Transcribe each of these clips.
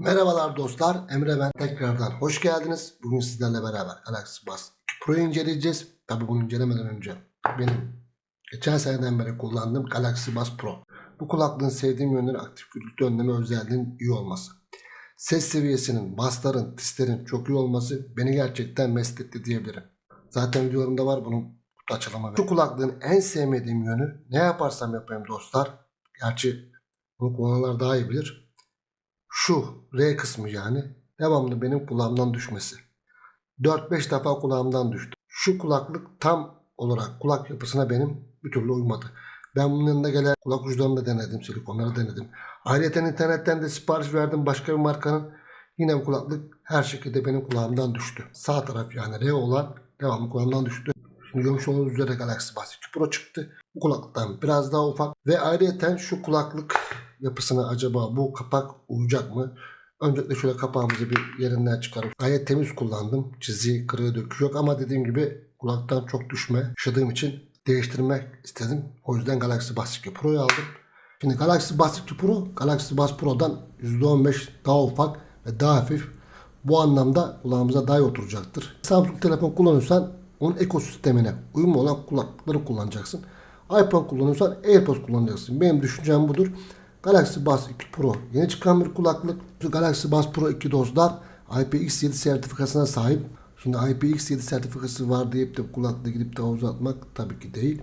Merhabalar dostlar. Emre ben tekrardan hoş geldiniz. Bugün sizlerle beraber Galaxy Buds 2 Pro'yu inceleyeceğiz. Tabi bunu incelemeden önce benim geçen seneden beri kullandığım Galaxy Buds Pro. Bu kulaklığın sevdiğim yönleri aktif gürültü önleme özelliğinin iyi olması. Ses seviyesinin, bassların, tislerin çok iyi olması beni gerçekten mest etti diyebilirim. Zaten videolarımda var bunun kutu açılımı. Şu kulaklığın en sevmediğim yönü ne yaparsam yapayım dostlar. Gerçi bunu kullananlar daha iyi bilir şu R kısmı yani devamlı benim kulağımdan düşmesi. 4-5 defa kulağımdan düştü. Şu kulaklık tam olarak kulak yapısına benim bir türlü uymadı. Ben bunun yanında gelen kulak uçlarını da denedim, silikonları denedim. Ayrıca internetten de sipariş verdim başka bir markanın. Yine bu kulaklık her şekilde benim kulağımdan düştü. Sağ taraf yani R olan devamlı kulağımdan düştü. Şimdi görmüş olduğunuz üzere Galaxy Buds 2 Pro çıktı. Bu kulaklıktan biraz daha ufak. Ve ayrıca şu kulaklık yapısına acaba bu kapak uyacak mı? Öncelikle şöyle kapağımızı bir yerinden çıkarıp gayet temiz kullandım. Çiziği, kırığı, dökü yok ama dediğim gibi kulaktan çok düşme yaşadığım için değiştirmek istedim. O yüzden Galaxy Buds 2 Pro'yu aldım. Şimdi Galaxy Buds 2 Pro, Galaxy Buds Pro'dan %15 daha ufak ve daha hafif. Bu anlamda kulağımıza daha iyi oturacaktır. Samsung telefon kullanıyorsan onun ekosistemine uyumlu olan kulaklıkları kullanacaksın. iPhone kullanıyorsan AirPods kullanacaksın. Benim düşüncem budur. Galaxy Buds 2 Pro yeni çıkan bir kulaklık. Galaxy Buds Pro 2 dostlar IPX7 sertifikasına sahip. Şimdi IPX7 sertifikası var deyip de kulaklığı gidip de havuza atmak tabii ki değil.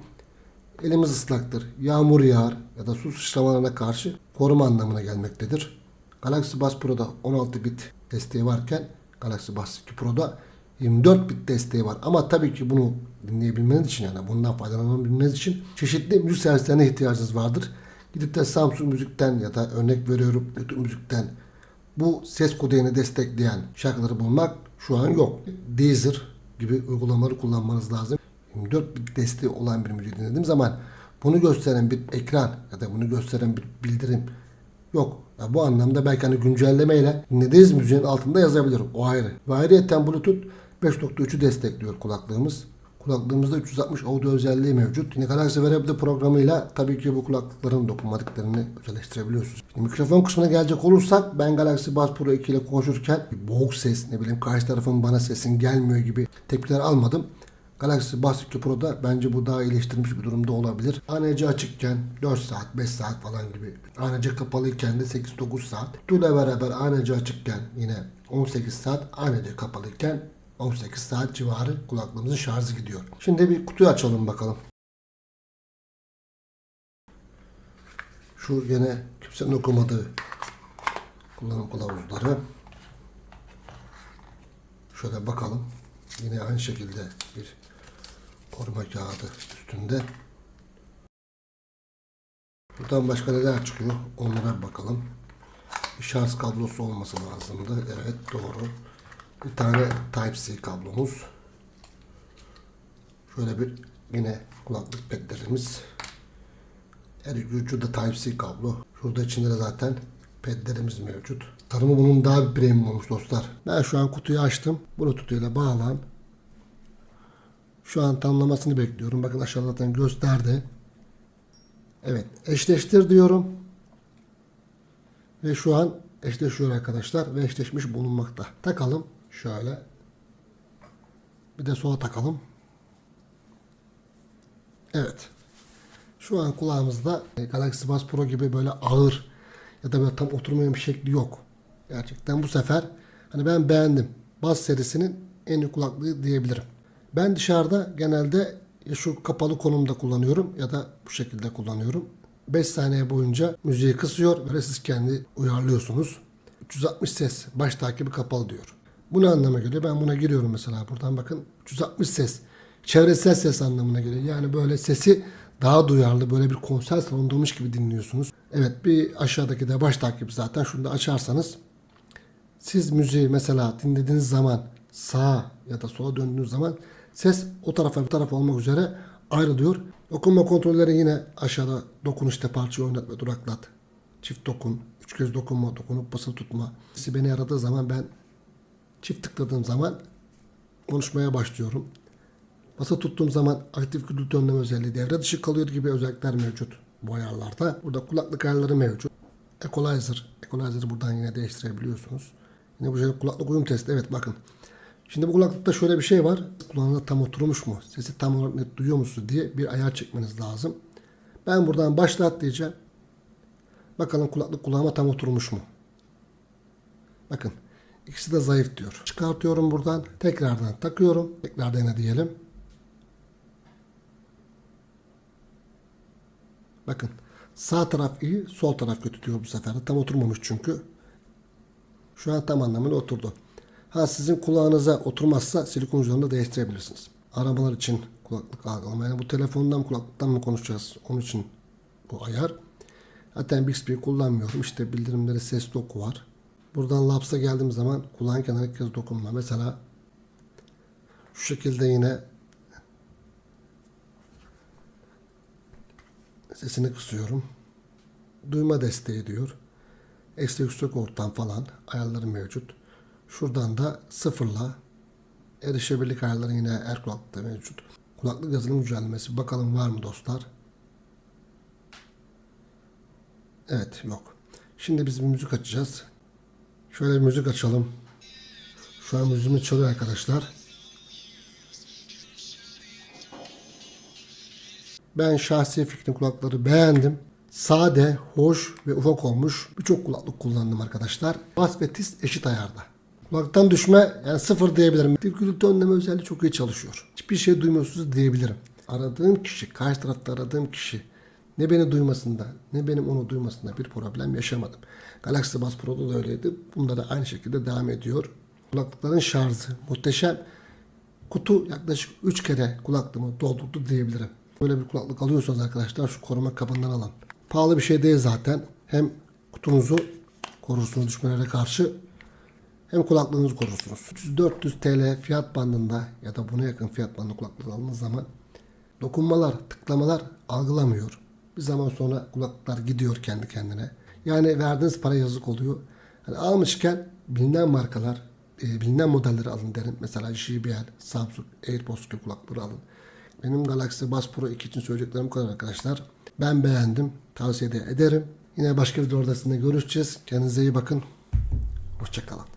Elimiz ıslaktır. Yağmur yağar ya da su sıçramalarına karşı koruma anlamına gelmektedir. Galaxy Buds Pro'da 16 bit desteği varken Galaxy Buds 2 Pro'da 24 bit desteği var. Ama tabii ki bunu dinleyebilmeniz için yani bundan faydalanabilmeniz için çeşitli müzik servislerine ihtiyacınız vardır. Gidip de Samsung Müzik'ten ya da örnek veriyorum YouTube Müzik'ten bu ses kodeyini destekleyen şarkıları bulmak şu an yok. Deezer gibi uygulamaları kullanmanız lazım. 24 bit desteği olan bir müziği dinlediğim zaman bunu gösteren bir ekran ya da bunu gösteren bir bildirim yok. Ya bu anlamda belki hani güncellemeyle dinlediğiniz müziğin altında yazabilir. O ayrı. Ve ayrıca Bluetooth 5.3'ü destekliyor kulaklığımız. Kulaklığımızda 360 audio özelliği mevcut. Yine Galaxy Wearable programıyla tabii ki bu kulaklıkların dokunmatiklerini özelleştirebiliyorsunuz. Şimdi mikrofon kısmına gelecek olursak ben Galaxy Buds Pro 2 ile konuşurken boğuk ses ne bileyim karşı tarafın bana sesin gelmiyor gibi tepkiler almadım. Galaxy Buds 2 Pro'da bence bu daha iyileştirilmiş bir durumda olabilir. ANC açıkken 4 saat, 5 saat falan gibi. ANC kapalıyken de 8-9 saat. Tuyla beraber ANC açıkken yine 18 saat, ANC kapalıyken 18 saat civarı kulaklığımızın şarjı gidiyor. Şimdi bir kutuyu açalım bakalım. Şu yine kimsenin okumadığı kullanım kılavuzları. Şöyle bakalım. Yine aynı şekilde bir koruma kağıdı üstünde. Buradan başka neler çıkıyor? Onlara bakalım. Bir şarj kablosu olması lazımdı. Evet doğru. Bir tane Type-C kablomuz. Şöyle bir yine kulaklık pedlerimiz. Her ucu da Type-C kablo. Şurada içinde de zaten pedlerimiz mevcut. Tarımı bunun daha bir premium olmuş dostlar. Ben şu an kutuyu açtım. Bluetooth ile bağlan. Şu an tamamlamasını bekliyorum. Bakın aşağıda zaten gösterdi. Evet eşleştir diyorum. Ve şu an eşleşiyor arkadaşlar ve eşleşmiş bulunmakta. Takalım. Şöyle. Bir de sola takalım. Evet. Şu an kulağımızda Galaxy Buds Pro gibi böyle ağır ya da böyle tam oturmayan bir şekli yok. Gerçekten bu sefer hani ben beğendim. Buds serisinin en iyi kulaklığı diyebilirim. Ben dışarıda genelde şu kapalı konumda kullanıyorum ya da bu şekilde kullanıyorum. 5 saniye boyunca müziği kısıyor ve siz kendi uyarlıyorsunuz. 360 ses baş takibi kapalı diyor. Bu ne anlama geliyor? Ben buna giriyorum mesela buradan bakın 360 ses. Çevresel ses anlamına geliyor. Yani böyle sesi daha duyarlı böyle bir konser salonundaymış gibi dinliyorsunuz. Evet bir aşağıdaki de baş takibi zaten. Şunu da açarsanız siz müziği mesela dinlediğiniz zaman sağa ya da sola döndüğünüz zaman ses o tarafa bu tarafa olmak üzere ayrılıyor. Dokunma kontrolleri yine aşağıda dokun işte parçayı oynat ve duraklat. Çift dokun, üç kez dokunma, dokunup basılı tutma. Sesi beni aradığı zaman ben çift tıkladığım zaman konuşmaya başlıyorum. Basılı tuttuğum zaman aktif gürültü önleme özelliği devre dışı kalıyor gibi özellikler mevcut bu ayarlarda. Burada kulaklık ayarları mevcut. Equalizer, Equalizer'ı buradan yine değiştirebiliyorsunuz. Yine bu şekilde kulaklık uyum testi. Evet bakın. Şimdi bu kulaklıkta şöyle bir şey var. Kulağınıza tam oturmuş mu? Sesi tam olarak net duyuyor musunuz diye bir ayar çekmeniz lazım. Ben buradan başlat diyeceğim. Bakalım kulaklık kulağıma tam oturmuş mu? Bakın. İkisi de zayıf diyor. Çıkartıyorum buradan. Tekrardan takıyorum. Tekrar dene diyelim. Bakın. Sağ taraf iyi, sol taraf kötü diyor bu sefer. Tam oturmamış çünkü. Şu an tam anlamıyla oturdu. Ha sizin kulağınıza oturmazsa silikon da değiştirebilirsiniz. Aramalar için kulaklık algılama. Yani bu telefondan kulaklıktan mı konuşacağız? Onun için bu ayar. Zaten Bixby kullanmıyorum. İşte bildirimleri ses doku var. Buradan Laps'a geldiğim zaman kulağın kenarına ilk kez dokunma. Mesela şu şekilde yine sesini kısıyorum. Duyma desteği diyor. Eksi yüksek ortam falan ayarları mevcut. Şuradan da sıfırla erişebilirlik ayarları yine er mevcut. Kulaklık yazılım güncellemesi bakalım var mı dostlar? Evet yok. Şimdi biz müzik açacağız. Şöyle bir müzik açalım. Şu an müziğimiz çalıyor arkadaşlar. Ben şahsi fikrim kulakları beğendim. Sade, hoş ve ufak olmuş birçok kulaklık kullandım arkadaşlar. Bas ve tiz eşit ayarda. Kulaktan düşme yani sıfır diyebilirim. Gürültü önleme özelliği çok iyi çalışıyor. Hiçbir şey duymuyorsunuz diyebilirim. Aradığım kişi, karşı tarafta aradığım kişi ne beni duymasında ne benim onu duymasında bir problem yaşamadım. Galaxy Buds Pro'da da öyleydi. Bunda da aynı şekilde devam ediyor. Kulaklıkların şarjı muhteşem. Kutu yaklaşık 3 kere kulaklığımı doldurdu diyebilirim. Böyle bir kulaklık alıyorsanız arkadaşlar şu koruma kabından alın. Pahalı bir şey değil zaten. Hem kutunuzu korursunuz düşmelere karşı hem kulaklığınızı korursunuz. 300-400 TL fiyat bandında ya da buna yakın fiyat bandında kulaklık aldığınız zaman dokunmalar, tıklamalar algılamıyor. Bir zaman sonra kulaklıklar gidiyor kendi kendine. Yani verdiğiniz para yazık oluyor. Yani almışken bilinen markalar, e, bilinen modelleri alın derim. Mesela JBL, Samsung, AirPods gibi kulaklıkları alın. Benim Galaxy Buds Pro 2 için söyleyeceklerim bu kadar arkadaşlar. Ben beğendim. Tavsiye de ederim. Yine başka bir videoda görüşeceğiz. Kendinize iyi bakın. Hoşçakalın.